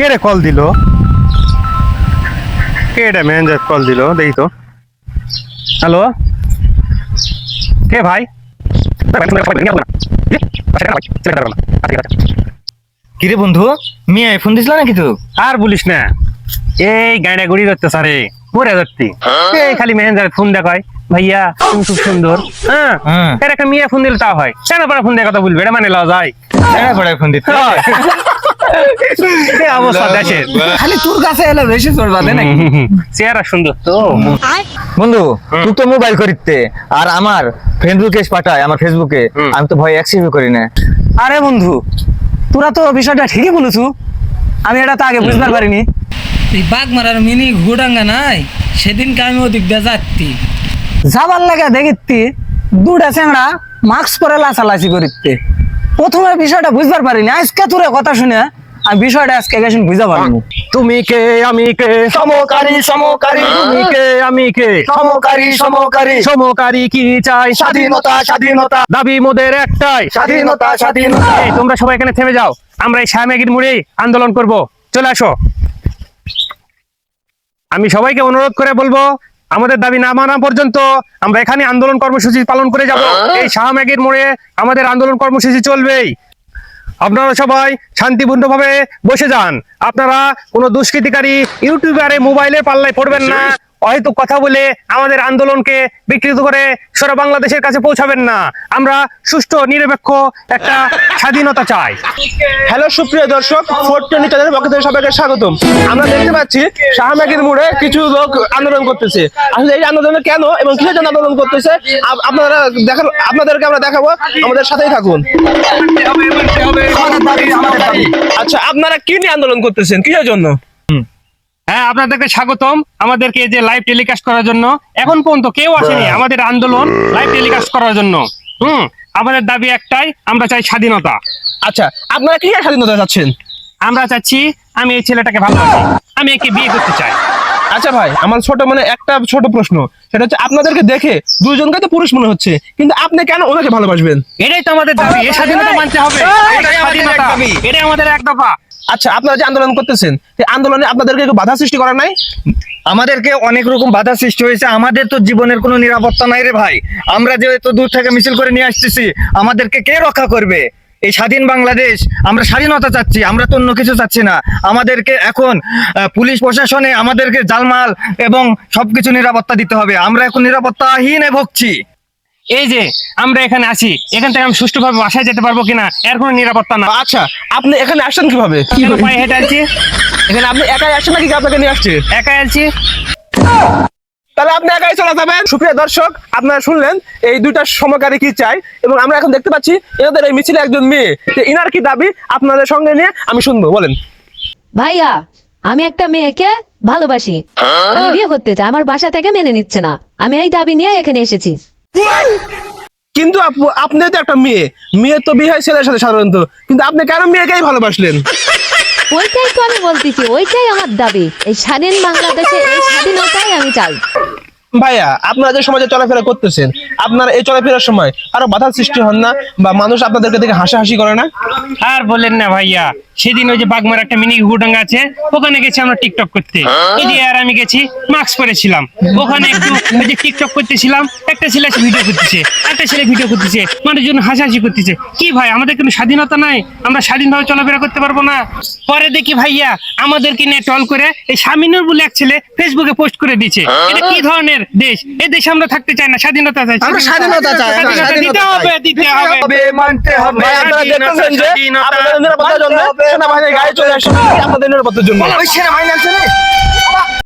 কে রে কল দিল? কে manager call দিল দেখি তো। হ্যালো? কে ভাই? কিরে বন্ধু মিয়া ফোন দিছিল নাকি তো? আর বলিস না। এই গাড়ি গুড়ি ধরতে সারে মরে ধরতি। এই খালি ম্যানেজার ফোন দেখায় ভাইয়া তুমি খুব সুন্দর। হ্যাঁ হ্যাঁ। এর একটা মেয়ে ফোন দিলে তাও হয়। কেন পরে ফোন দিয়ে কথা বলবে? এটা মানে যায় হ্যাঁ পড়ায় ফোন দিতে? এই অবস্থা দেশের। খালি তোর কাছে এলে বেশি চলবা নাকি? চেহারা সুন্দর তো। বন্ধু তুই তো মোবাইল করিতে আর আমার ফেসবুকে পাঠায় আমার ফেসবুকে আমি তো ভয় অ্যাক্সেপ্ট করি না। আরে বন্ধু তোরা তো বিষয়টা ঠিকই বলেছু। আমি এটা তো আগে বুঝতে পারিনি। বাঘ মারার মিনি ঘুডাঙ্গা নাই সেদিনকে আমি ওদিক দিয়ে যাচ্ছি। যাবার লাগে দেখিতি দুটা চেংড়া মাস্ক পরে লাচালাচি করিতে প্রথমে বিষয়টা বুঝবার পারিনি আজকে তোর কথা শুনে আমি বিষয়টা আজকে গেছি বুঝতে পারিনি তুমি কে আমি কে? সমকারী সমকারী। তুমি কে আমি কে? সমকারী সমকারী। সমকারী কি চাই? স্বাধীনতা স্বাধীনতা। দাবি মোদের একটাই। স্বাধীনতা স্বাধীনতা। এই, তোমরা সবাই এখানে থেমে যাও। আমরা এই শ্যামেগির মুড়ে আন্দোলন করব। চলে আসো। আমি সবাইকে অনুরোধ করে বলব আমাদের দাবি না মানা পর্যন্ত আমরা এখানে আন্দোলন কর্মসূচি পালন করে যাব। এই শাহমেগির মোড়ে আমাদের আন্দোলন কর্মসূচি চলবেই। আপনারা সবাই শান্তিপূর্ণভাবে বসে যান। আপনারা কোনো দুষ্কৃতিকারী ইউটিউবারে মোবাইলে পাল্লায় পড়বেন না। হয়তো কথা বলে আমাদের আন্দোলনকে বিকৃত করে সারা বাংলাদেশের কাছে পৌঁছাবেন না। আমরা সুষ্ঠু নিরপেক্ষ একটা স্বাধীনতা চাই। হ্যালো সুপ্রিয় দর্শক ফোর্ট টোয়েন্টি চ্যানেলের পক্ষ থেকে সবাইকে স্বাগতম। আমরা দেখতে পাচ্ছি শাহমাগির মোড়ে কিছু লোক আন্দোলন করতেছে। আসলে এই আন্দোলনে কেন এবং কিসের জন্য আন্দোলন করতেছে? আপ- আপনারা দেখার আপনাদেরকে আমরা দেখাবো। আমাদের সাথেই থাকুন। আচ্ছা আপনারা কি নিয়ে আন্দোলন করতেছেন? কিসের জন্য? হ্যাঁ আপনাদেরকে স্বাগতম। আমাদেরকে যে লাইভ টেলিকাস্ট করার জন্য। এখন পর্যন্ত কেউ আসেনি আমাদের আন্দোলন লাইভ টেলিকাস্ট করার জন্য। হুম আমাদের দাবি একটাই আমরা চাই স্বাধীনতা। আচ্ছা আপনারা কি স্বাধীনতা চাচ্ছেন? আমরা চাচ্ছি আমি এই ছেলেটাকে ভালোবাসি। আমি একে বিয়ে করতে চাই। আচ্ছা ভাই আমার ছোট মানে একটা ছোট প্রশ্ন। সেটা হচ্ছে আপনাদেরকে দেখে দুইজনকে তো পুরুষ মনে হচ্ছে কিন্তু আপনি কেন ওনাকে ভালোবাসবেন? এটাই তো আমাদের দাবি এই স্বাধীনতা মানতে হবে। এটাই আমাদের এক দফা। আচ্ছা আপনারা যে আন্দোলন করতেছেন আন্দোলনে আপনাদেরকে বাধা সৃষ্টি করা নাই? আমাদেরকে অনেক রকম বাধা সৃষ্টি হয়েছে। আমাদের তো জীবনের কোনো নিরাপত্তা নাই রে ভাই। আমরা যে এত দূর থেকে মিছিল করে নিয়ে আসতেছি, আমাদেরকে কে রক্ষা করবে? এই স্বাধীন বাংলাদেশ, আমরা স্বাধীনতা চাচ্ছি, আমরা তো অন্য কিছু চাচ্ছি না। আমাদেরকে এখন পুলিশ প্রশাসনে আমাদেরকে জালমাল এবং সবকিছু নিরাপত্তা দিতে হবে। আমরা এখন নিরাপত্তাহীন ভুগছি। এই যে আমরা এখানে আছি এখান থেকে আমি সুষ্ঠুভাবে বাসায় যেতে পারব কিনা এর কোনো নিরাপত্তা না। আচ্ছা আপনি এখানে আসছেন কীভাবে? পায়ে হেঁটে আছি। এখানে আপনি একাই আসছেন নাকি আপনাকে নিয়ে আসছে? একাই আছি। তাহলে আপনি একাই চলে যাবেন। সুপ্রিয় দর্শক আপনারা শুনলেন এই দুইটা সমকারী কি চাই এবং আমরা এখন দেখতে পাচ্ছি এনাদের এই মিছিলে একজন মেয়ে। তো ইনার কি দাবি? আপনাদের সঙ্গে নিয়ে আমি শুনব বলেন। ভাইয়া আমি একটা মেয়েকে ভালোবাসি। আমি বিয়ে করতে চাই আমার বাসা থেকে মেনে নিচ্ছে না। আমি এই দাবি নিয়ে এখানে এসেছি। কিন্তু আপু আপনি তো একটা মেয়ে। মেয়ে তো বিয়ে হয় ছেলের সাথে সাধারণত। কিন্তু আপনি কেন মেয়েকেই ভালোবাসলেন? ওইটাই তো আমি বলতেছি ওইটাই আমার দাবি। এই স্বাধীন বাংলাদেশে এই স্বাধীনতাই আমি চাই। ভাইয়া, আপনারা যে সমাজে চলাফেরা করতেছেন, আপনারা এই চলাফেরার সময় আরও বাধার সৃষ্টি হন না? বা মানুষ আপনাদেরকে দেখে হাসাহাসি করে না? আর বললেন না ভাইয়া, সেদিন ওই যে বাগমার একটা মিনি ঘুডাঙ্গা আছে, ওখানে গেছি আমরা টিকটক করতে। এই যে আর আমি গেছি, মাস্ক পরেছিলাম। ওখানে একটু ওই যে টিকটক করতেছিলাম, একটা ছেলে ভিডিও করতেছে, একটা ছেলে ভিডিও করতেছে, মানুষজন হাসাহাসি করতেছে। কি ভাই, আমাদের কোনো স্বাধীনতা নাই, আমরা স্বাধীনভাবে চলাফেরা করতে পারব না। পরে দেখি ভাইয়া, আমাদেরকে নিয়ে টল করে এই স্বামীনুর বলে এক ছেলে ফেসবুকে পোস্ট করে দিয়েছে। এটা কি ধরনের? দেশ এ দেশে আমরা থাকতে চাই না স্বাধীনতা চাই আমরা স্বাধীনতা চাই, স্বাধীনতা দিতে হবে দিতে হবে। মানতে হবে। আপনারা দেখতেছেন যে আপনাদের নিরাপত্তার জন্য সেনাবাহিনীর গায়ে চলে আসছে আপনাদের নিরাপত্তার জন্য। ওই সেনাবাহিনী আছে রে